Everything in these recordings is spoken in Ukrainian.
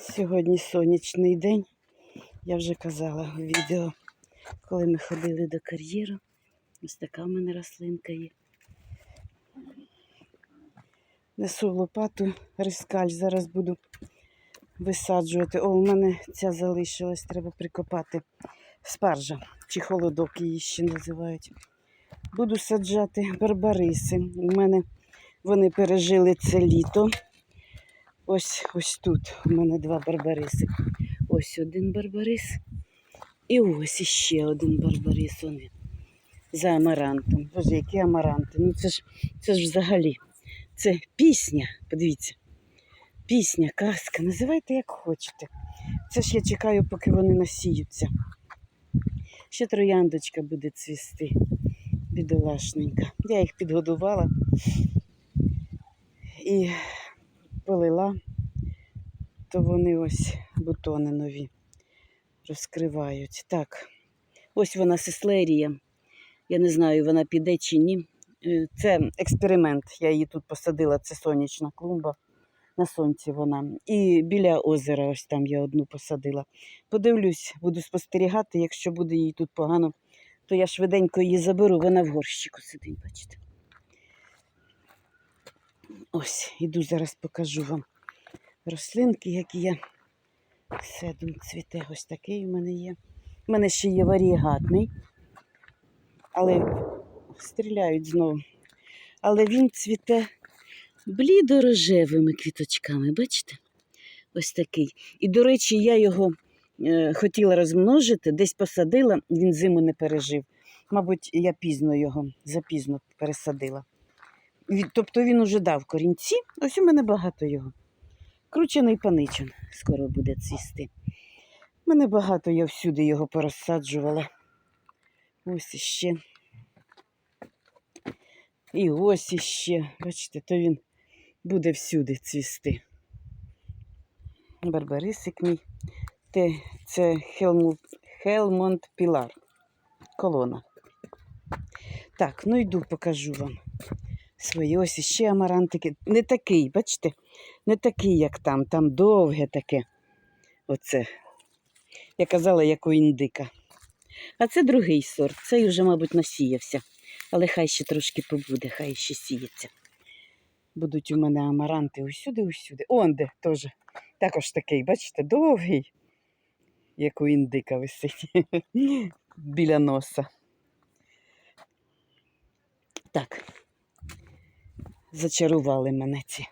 Сьогодні сонячний день. Я вже казала в відео, коли ми ходили до кар'єру. Ось така в мене рослинка є. Несу лопату рискаль, зараз буду висаджувати. О, у мене ця залишилась, треба прикопати. Спаржа чи холодок її ще називають. Буду саджати барбариси. У мене вони пережили це літо. Ось ось тут у мене два барбариси. Ось один барбарис. І ось іще один барбарис. Вони. За амарантом. Боже, які амаранти. Ну це ж це ж взагалі. Це пісня. Подивіться. Пісня, казка. Називайте як хочете. Це ж я чекаю, поки вони насіються. Ще трояндочка буде цвісти. Бідолашненька. Я їх підгодувала і полила, то вони ось бутони нові розкривають. Так, ось вона сеслерія. Я не знаю, вона піде чи ні. Е, Це експеримент. Я її тут посадила, це сонячна клумба. На сонці вона. І біля озера, ось там я одну посадила. Подивлюсь, буду спостерігати, якщо буде їй тут погано, то я швиденько її заберу, вона в горщику сидить, бачите. Ось, іду зараз покажу вам рослинки, які я седум цвіте. Ось такий у мене є. У мене ще є варієгатний, але стріляють знову. Але він цвіте блідорожевими квіточками, бачите? Ось такий. І, до речі, я його е, хотіла розмножити, десь посадила, він зиму не пережив. Мабуть, я пізно його, запізно пересадила. Тобто він уже дав корінці, ось у мене багато його. Кручений паничон скоро буде цвісти. Мене багато я всюди його порозсаджувала. Ось іще. І ось іще. Бачите, то він буде всюди цвісти. Барбарисик мій. Те, це Хелмут, Хелмонт Пілар. Колона. Так, ну йду покажу вам свої. Ось іще амарантики. Не такий, бачите? Не такий, як там. Там довге таке. Оце. Я казала, як у індика. А це другий сорт. Цей вже, мабуть, насіявся. Але хай ще трошки побуде, хай ще сіється. Будуть у мене амаранти усюди, усюди. Он де теж. Також такий, бачите, довгий, як у індика висить біля носа. Так, зачарували мене ці.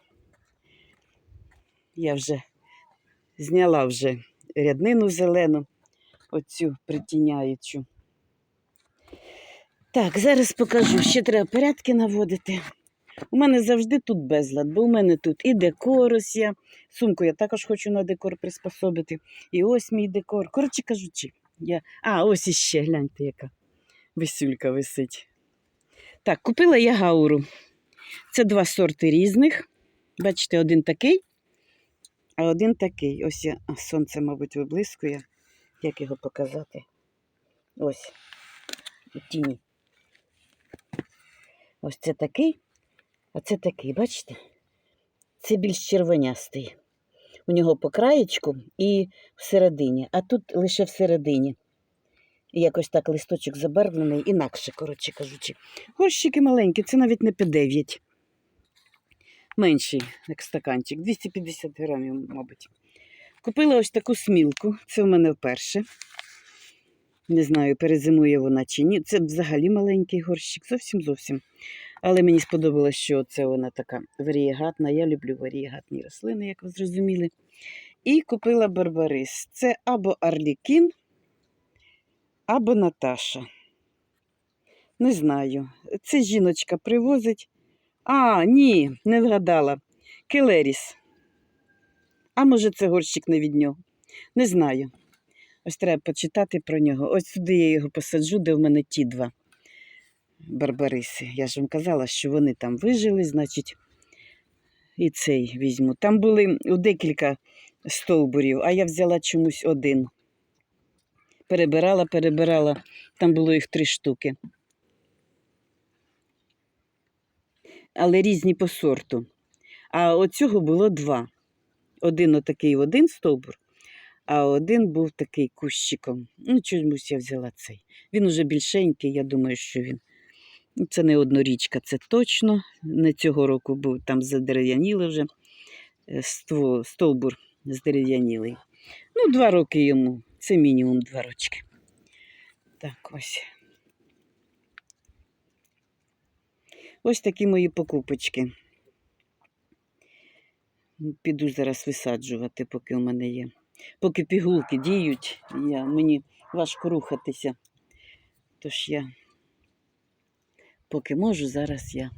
Я вже зняла вже ряднину зелену, оцю притіняючу. Так, зараз покажу. Ще треба порядки наводити. У мене завжди тут безлад, бо у мене тут і декор ось я. Сумку я також хочу на декор приспособити. І ось мій декор. Коротше кажучи, я... а ось іще, гляньте, яка висюлька висить. Так, купила я гауру. Це два сорти різних. Бачите, один такий, а один такий. Ось я, а, сонце, мабуть, виблискує. Як його показати? Ось. Тіні. Ось це такий, а це такий, бачите? Це більш червонястий. У нього по краєчку і всередині, а тут лише всередині. Якось так листочок забарвлений, інакше, коротше кажучи. Горщики маленькі, це навіть не П9. Менший, як стаканчик, 250 грамів, мабуть. Купила ось таку смілку, це в мене вперше. Не знаю, перезимує вона чи ні. Це взагалі маленький горщик, зовсім зовсім. Але мені сподобалось, що це вона така варієгатна. Я люблю варієгатні рослини, як ви зрозуміли. І купила барбарис. Це або Арлікін, або Наташа. Не знаю. Це жіночка привозить. А, ні, не вгадала. Келеріс. А може, це горщик не від нього? Не знаю. Ось треба почитати про нього. Ось сюди я його посаджу, де в мене ті два барбариси. Я ж вам казала, що вони там вижили, значить, і цей візьму. Там були декілька стовбурів, а я взяла чомусь один. Перебирала, перебирала, там було їх три штуки. Але різні по сорту. А оцього було два. Один отакий один стовбур, а один був такий кущиком. Ну, чомусь я взяла цей. Він уже більшенький, я думаю, що він. Ну, Це не однорічка, це точно. Не цього року був там задерев'яніли вже е, стовбур здерев'янілий. Ну, два роки йому. Це мінімум два рочки. Так, ось. Ось такі мої покупочки. Піду зараз висаджувати, поки у мене є. Поки пігулки діють, я, мені важко рухатися. Тож я, поки можу, зараз я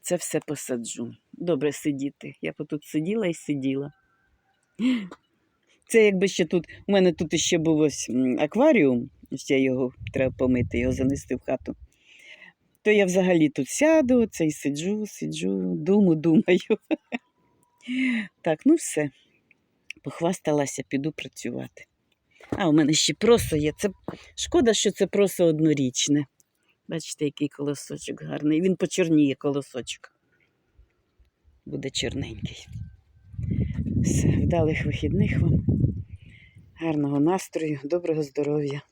це все посаджу. Добре сидіти. Я тут сиділа і сиділа. Це якби ще тут, у мене тут ще був ось акваріум, ще його треба помити, його занести в хату. То я взагалі тут сяду, оце і сиджу, сиджу, думаю, думаю. Так, ну все. Похвасталася, піду працювати. А, у мене ще просо є. Це шкода, що це просо однорічне. Бачите, який колосочок гарний. Він почорніє колосочок. Буде чорненький. Все, вдалих вихідних вам. Гарного настрою, доброго здоров'я.